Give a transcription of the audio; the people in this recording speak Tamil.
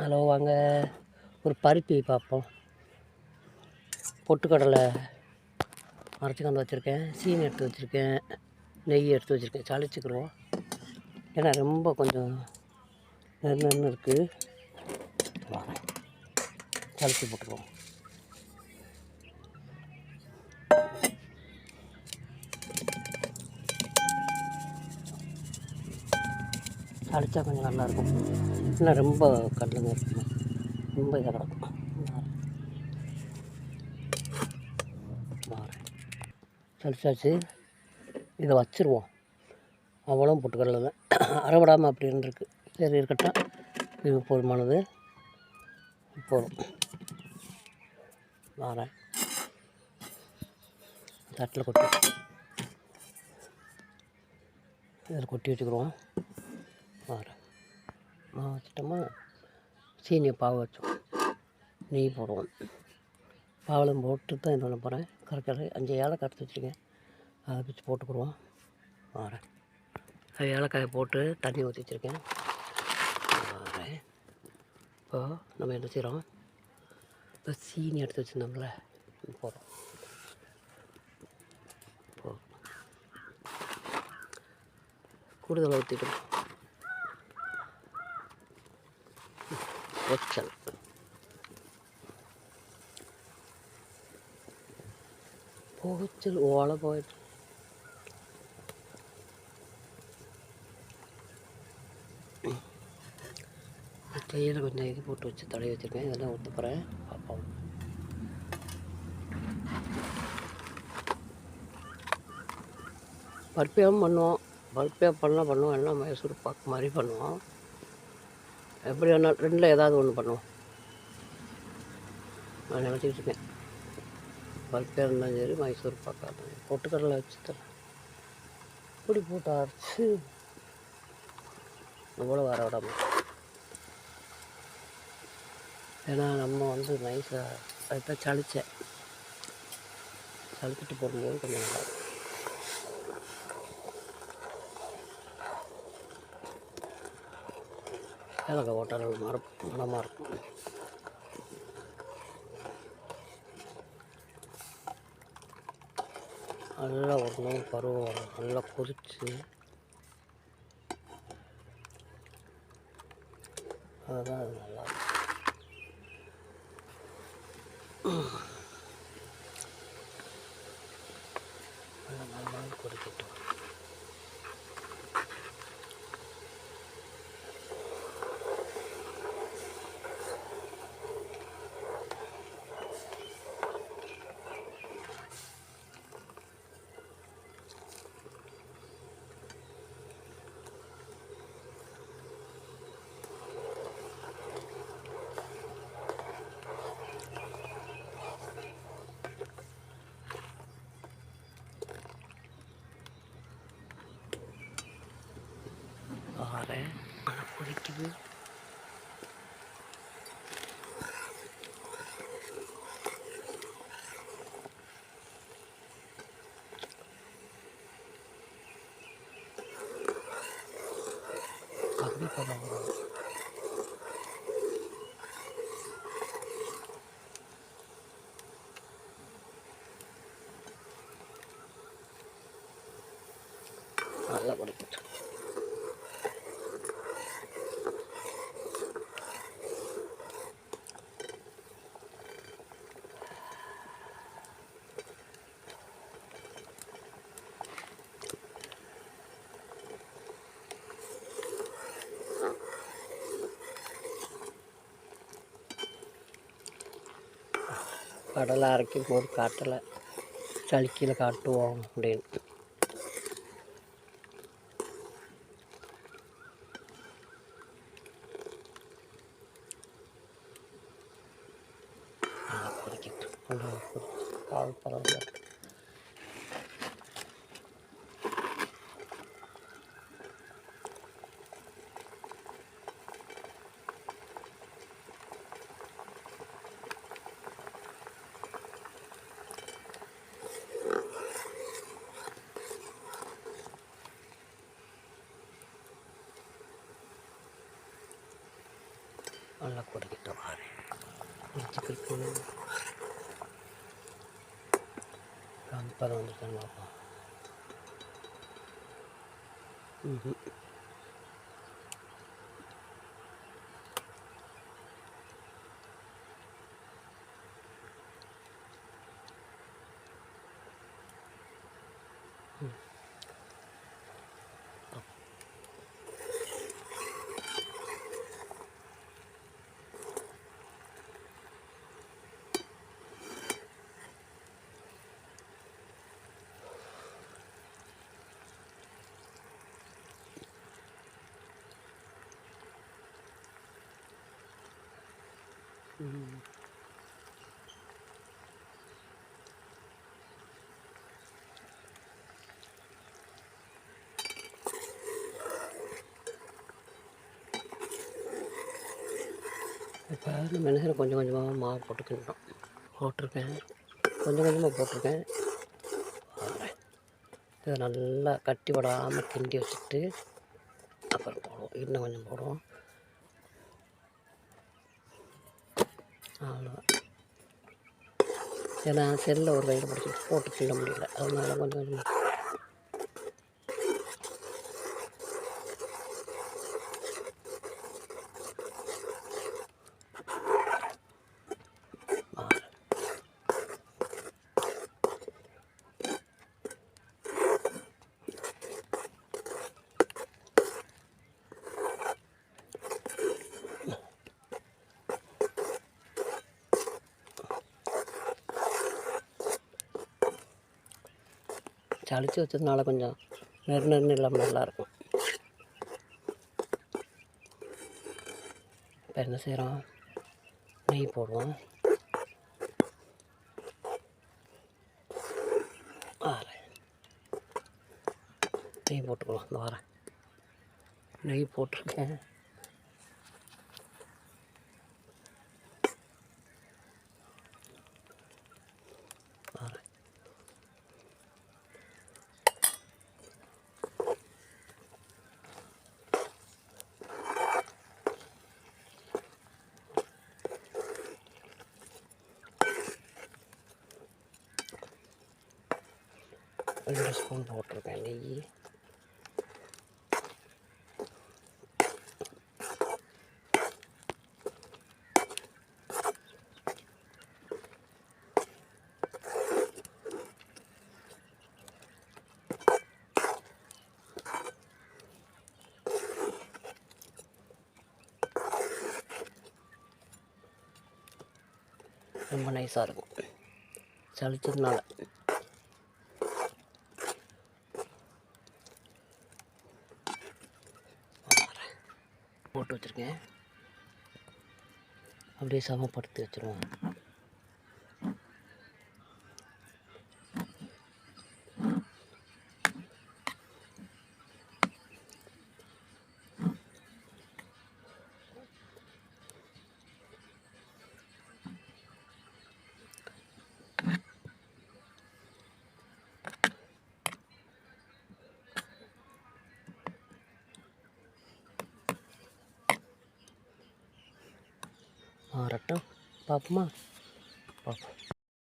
ஹலோ வாங்க. ஒரு பருப்பி பார்ப்போம். பொட்டுக்கடலை அரைச்சி கொண்டு வச்சுருக்கேன். சீனி எடுத்து வச்சுருக்கேன். நெய் எடுத்து வச்சுருக்கேன். சளிச்சுக்கிடுவோம் ஏன்னா ரொம்ப கொஞ்சம் நெருன்னு இருக்குது வரேன் சளிச்சு போட்டுருவோம் அடித்தா கொஞ்சம் நல்லாயிருக்கும் இல்லை ரொம்ப கடலுங்க இருக்கும் ரொம்ப இதாக கிடக்கும் தெளிச்சாச்சு இதை வச்சுருவோம். அவ்வளோ பொட்டுக்கடலை தான் அறவிடாமல் அப்படி இருந்துருக்கு. சரி இருக்கட்டும். இது போதுமானது. போதும். வாரேன் தட்டில் கொட்டி. இதில் கொட்டி வச்சுக்கிடுவோம். வரேன் மாவு வச்சிட்டோமா சீனியை பாவு வச்சோம். நெய் போடுவோம். பாவலம் போட்டு தான் இது பண்ண போகிறேன் கரெக்டாக அஞ்சு ஏலக்காய் எடுத்து வச்சுருக்கேன். அதை வச்சு போட்டுக்கிடுவோம். வரேன் அது ஏலக்காயை போட்டு தண்ணி ஊற்றி வச்சுருக்கேன். வரேன் இப்போது நம்ம என்ன செய்கிறோம் இப்போ சீனி எடுத்து வச்சுருந்தோம்ல போகிறோம் கூடுதலாக ஊற்றிக்கணும் ஒச்சல் போச்சல் ஓலை போயிட்டு. கையில் கொஞ்சம் இது போட்டு வச்சு தடவி வச்சுருக்கேன். இதெல்லாம் ஊற்ற போகிறேன் பார்ப்போம். பருப்பியாகவும் பண்ணுவோம். பருப்பியாக பண்ணால் பண்ணுவோம். எல்லாம் மைசூர் பாக்கு மாதிரி பண்ணுவோம். எப்படி வேணாலும் ரெண்டில் ஏதாவது ஒன்று பண்ணுவோம். நான் நினச்சிக்கிட்டு இருக்கேன். இருந்தாலும் சரி மைசூர் பாக்கா இருந்தாலும் பொட்டுக்கடலை வச்சு தரேன். இப்படி போட்டு அரைச்சி. அவ்வளோ வர விடாம ஏன்னா நம்ம வந்து நைஸாக அதுதான் சளிச்சேன். சளிச்சிட்டு போடும்போது கொஞ்சம் நல்லா ஏலக்காய் ஓட்டங்கள் நல்ல மரமாக இருக்கும் நல்லா ஒரு பருவம் வரும். நல்லா கொதிச்சு அதுதான் நல்லா இருக்கும். நல்லா நல்லா கொதிக்கட்டும் ஆறேன் கொதிக்குது கம்மி பண்ண வரும் நல்லா கொதிக்கட்டும் கடலை அரைக்கும் போது காட்டலை. சளிக்கையில் காட்டுவோம் அப்படின்னு. Esatto, alta la pianta. alla cuore di trovare. Non ti round pa round ka mo ako. இப்போ நம்ம என்ன கொஞ்சம் கொஞ்சமாக மாவு போட்டுக்கிட்டோம் போட்டிருக்கேன். கொஞ்சம் கொஞ்சமாக போட்டிருக்கேன். இதை நல்லா கட்டி விடாமல் கிண்டி வச்சுட்டு அப்புறம் போடுவோம். இன்னும் கொஞ்சம் போடுவோம். அவ்வளோதான் ஏன்னா செல்லில் ஒரு கையில் பிடிச்சிட்டு போட்டு கிள்ள முடியல. அதனால கொஞ்சம் கொஞ்சம் சளிச்சு வச்சதுனால கொஞ்சம் நெரு நெருன்னு இல்லாமல் நல்லாயிருக்கும். இப்போ என்ன செய்கிறோம்? நெய் போடுவோம். வரேன் நெய் போட்டுக்கலாம் இந்த வாரம். நெய் போட்டிருக்கேன். ரெண்டு ஸ்பூன் போட்டிருக்கேன் நெய் ரொம்ப நைஸாக இருக்கும் சளிச்சதுனால போட்டு வச்சுருக்கேன். அப்படியே சமப்படுத்தி வச்சுருவோம். மாறட்டும் பார்ப்போமா பார்ப்போம்